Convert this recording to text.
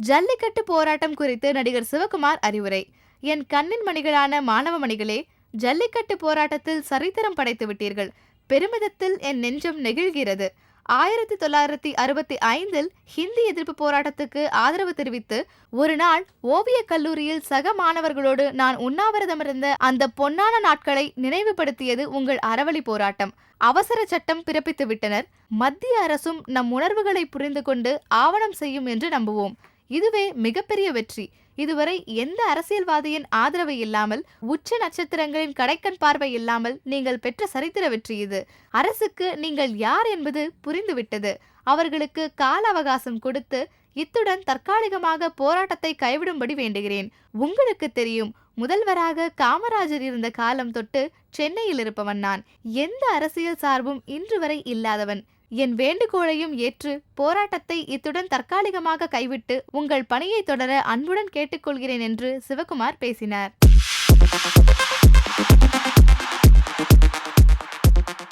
ஜல்லிக்கட்டு போராட்டம் குறித்து நடிகர் சிவகுமார் அறிவுரை. என் கண்ணின் மணிகளான மாணவ மணிகளே ஜல்லிக்கட்டு போராட்டத்தில் சரித்திரம் படைத்து விட்டீர்கள். பெருமிதத்தில் என் நெஞ்சம் நெகிழ்கிறது. ஆயிரத்தி தொள்ளாயிரத்தி அறுபத்தி ஐந்தில் ஹிந்தி எதிர்ப்பு போராட்டத்துக்கு ஆதரவு தெரிவித்து ஒரு நாள் ஓவியக் கல்லூரியில் சக மாணவர்களோடு நான் உண்ணாவிரதமிருந்த அந்த பொன்னான நாட்களை நினைவுபடுத்தியது உங்கள் அறவழி போராட்டம். அவசர சட்டம் பிறப்பித்து விட்டனர். மத்திய அரசும் நம் உணர்வுகளை புரிந்து கொண்டு ஆவணம் செய்யும் என்று நம்புவோம். இதுவே மிகப்பெரிய வெற்றி. இதுவரை எந்த அரசியல்வாதியின் ஆதரவு இல்லாமல் உச்ச நட்சத்திரங்களின் கடைக்கண் பார்வை இல்லாமல் நீங்கள் பெற்ற சரித்திர வெற்றி இது. அரசுக்கு நீங்கள் யார் என்பது புரிந்துவிட்டது. அவர்களுக்கு கால அவகாசம் கொடுத்து இத்துடன் தற்காலிகமாக போராட்டத்தை கைவிடும்படி வேண்டுகிறேன். உங்களுக்கு தெரியும் முதல்வராக காமராஜர் இருந்த காலம் தொட்டு சென்னையில் இருப்பவன் நான். எந்த அரசியல் சார்பும் இன்று வரை இல்லாதவன். என் வேண்டுகோளையும் ஏற்று போராட்டத்தை இத்துடன் தற்காலிகமாக கைவிட்டு உங்கள் பணியை தொடர அன்புடன் கேட்டுக்கொள்கிறேன் என்று சிவகுமார் பேசினார்.